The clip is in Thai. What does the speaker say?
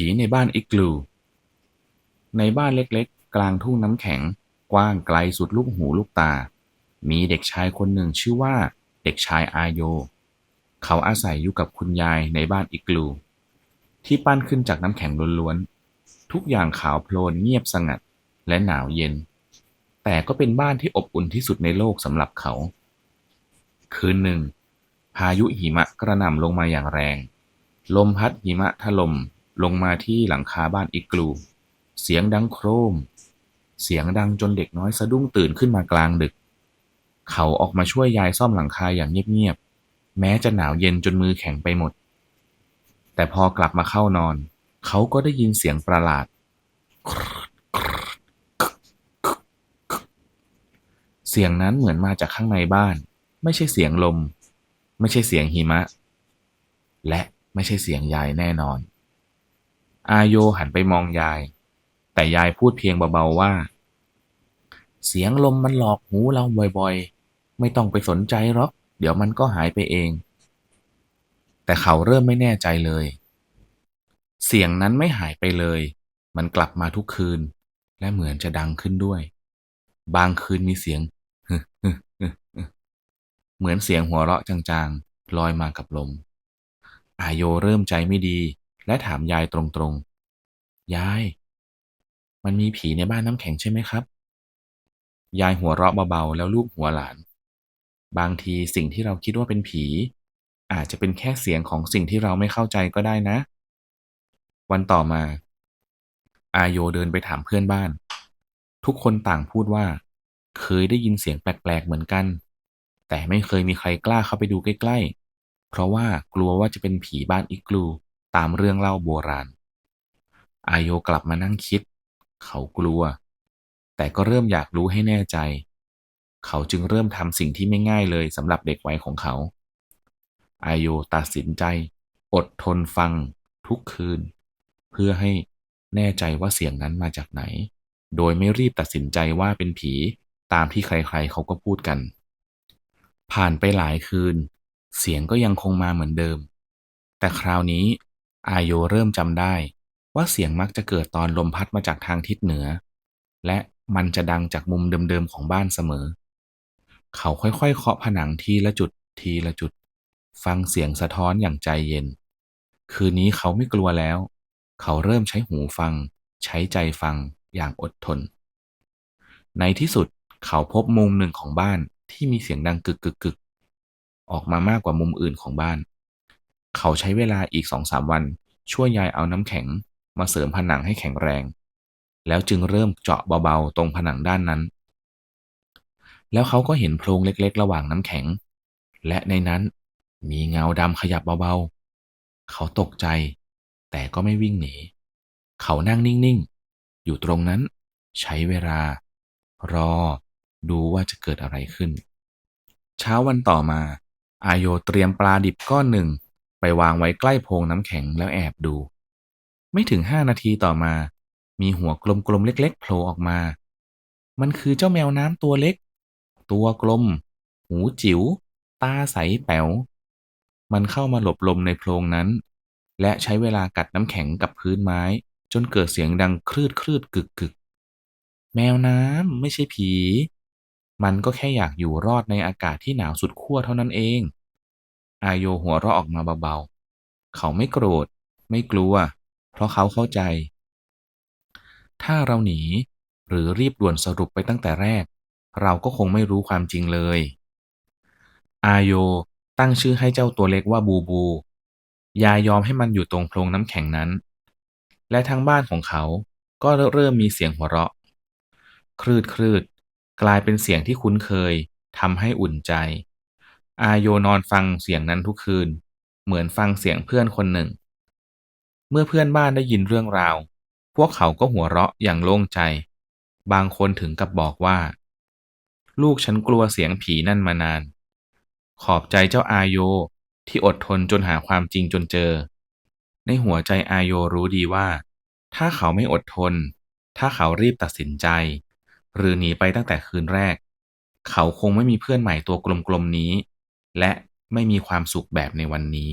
ผีในบ้านอิกลู ในบ้านเล็กๆ กลางทุ่งน้ำแข็ง กว้างไกลสุดลูกหูลูกตา มีเด็กชายคนหนึ่งชื่อว่า เด็กชายอาโย เขาอาศัยอยู่กับคุณยายในบ้านอิกลู ที่ปั้นขึ้นจากน้ำแข็งล้วนๆ ทุกอย่างขาวโพลนเงียบสงัดและหนาวเย็น แต่ก็เป็นบ้านที่อบอุ่นที่สุดในโลกสำหรับเขา คืนหนึ่ง พายุหิมะกระหน่ำลงมาอย่างแรง ลมพัดหิมะถล่ม ลงมาที่หลังคาบ้านอิกลู เสียงดังโครม เสียงดังจนเด็กน้อยสะดุ้งตื่นขึ้นมากลางดึก เขาออกมาช่วยยายซ่อมหลังคาอย่างเงียบๆ แม้จะหนาวเย็นจนมือแข็งไปหมด แต่พอกลับมาเข้านอน เขาก็ได้ยินเสียงประหลาด เสียงนั้นเหมือนมาจากข้างในบ้าน ไม่ใช่เสียงลม ไม่ใช่เสียงหิมะ และไม่ใช่เสียงยายแน่นอน อาโยหันไปมองยาย แต่ยายพูดเพียงเบาๆว่า เสียงลมมันหลอกหูเราบ่อยๆ ไม่ต้องไปสนใจหรอก เดี๋ยวมันก็หายไปเอง แต่เขาเริ่มไม่แน่ใจเลย เสียงนั้นไม่หายไปเลย มันกลับมาทุกคืน และเหมือนจะดังขึ้นด้วย บางคืนมีเสียงเหมือนเสียงหัวเราะจางๆ ลอยมากับลม อาโยเริ่มใจไม่ดี และถามยายตรงๆ ยาย มันมีผีในบ้านน้ำแข็งใช่ไหมครับ ยายหัวเราะเบาๆ แล้วลูบหัวหลาน บางทีสิ่งที่เราคิดว่าเป็นผี อาจจะเป็นแค่เสียงของสิ่งที่เราไม่เข้าใจก็ได้นะ วันต่อมา อาโยเดินไปถามเพื่อนบ้าน ทุกคนต่างพูดว่า เคยได้ยินเสียงแปลกๆเหมือนกัน แต่ไม่เคยมีใครกล้าเข้าไปดูใกล้ๆ เพราะว่ากลัวว่าจะเป็นผีบ้านอิกลู ตามเรื่องเล่าโบราณ อายโยกลับมานั่งคิด เขากลัว แต่ก็เริ่มอยากรู้ให้แน่ใจ เขาจึงเริ่มทำสิ่งที่ไม่ง่ายเลยสำหรับเด็กวัยของเขา อายโยตัดสินใจ อดทนฟัง ทุกคืน เพื่อให้แน่ใจว่าเสียงนั้นมาจากไหน โดยไม่รีบตัดสินใจว่าเป็นผีตามที่ใครๆเขาก็พูดกัน ผ่านไปหลายคืน เสียงก็ยังคงมาเหมือนเดิม แต่คราวนี้ อาโยเริ่มจำได้ว่าเสียงมักจะเกิดตอนลมพัดมาจากทางทิศเหนือ และมันจะดังจากมุมเดิมๆของบ้านเสมอ เขาค่อยๆ เคาะผนังทีละจุดทีละจุด ฟังเสียงสะท้อนอย่างใจเย็น คืนนี้เขาไม่กลัวแล้ว เขาเริ่มใช้หูฟัง ใช้ใจฟังอย่างอดทน ในที่สุดเขาพบมุมหนึ่งของบ้านที่มีเสียงดังกึกกึกกึกออกมามากกว่ามุมอื่นของบ้าน เขาใช้เวลาอีกสองสามวัน ช่วยยายเอาน้ำแข็ง มาเสริมผนังให้แข็งแรง แล้วจึงเริ่มเจาะเบาๆ ตรงผนังด้านนั้น แล้วเขาก็เห็นโพรงเล็กๆ ระหว่างน้ำแข็ง และในนั้นมีเงาดำขยับเบาๆ เขาตกใจ แต่ก็ไม่วิ่งหนี เขานั่งนิ่งๆ อยู่ตรงนั้น ใช้เวลา รอ ดูว่าจะเกิดอะไรขึ้น เช้าวันต่อมา อาโยเตรียมปลาดิบก้อนหนึ่ง วางไว้ใกล้โพรงน้ำแข็งแล้วแอบดู ไม่ถึงห้านาทีต่อมา มีหัวกลมๆเล็กๆโผล่ออกมา มันคือเจ้าแมวน้ำตัวเล็ก ตัวกลม หูจิ๋ว ตาใสแป๋ว มันเข้ามาหลบลมในโพรงนั้น และใช้เวลากัดน้ำแข็งกับพื้นไม้ จนเกิดเสียงดังคลืดคลืดกึกกึกแมวน้ำไม่ใช่ผี มันก็แค่อยากอยู่รอดในอากาศที่หนาวสุดขั้วเท่านั้นเอง อาโยหัวเราะออกมาเบาๆ เขาไม่โกรธ ไม่กลัว เพราะเขาเข้าใจ ถ้าเราหนี หรือรีบด่วนสรุปไปตั้งแต่แรก เราก็คงไม่รู้ความจริงเลย อาโยตั้งชื่อให้เจ้าตัวเล็กว่าบูบู ยายยอมให้มันอยู่ตรงโพรงน้ำแข็งนั้น และทั้งบ้านของเขาก็เริ่มมีเสียงหัวเราะ คลืดคลืดกลายเป็นเสียงที่คุ้นเคยทำให้อุ่นใจ อาโยนอนฟังเสียงนั้นทุกคืน เหมือนฟังเสียงเพื่อนคนหนึ่ง เมื่อเพื่อนบ้านได้ยินเรื่องราว พวกเขาก็หัวเราะอย่างโล่งใจ บางคนถึงกับบอกว่า ลูกฉันกลัวเสียงผีนั่นมานาน ขอบใจเจ้าอาโยที่อดทนจนหาความจริงจนเจอ ในหัวใจอาโยรู้ดีว่า ถ้าเขาไม่อดทน ถ้าเขารีบตัดสินใจ หรือหนีไปตั้งแต่คืนแรก เขาคงไม่มีเพื่อนใหม่ตัวกลมๆนี้ และไม่มีความสุขแบบในวันนี้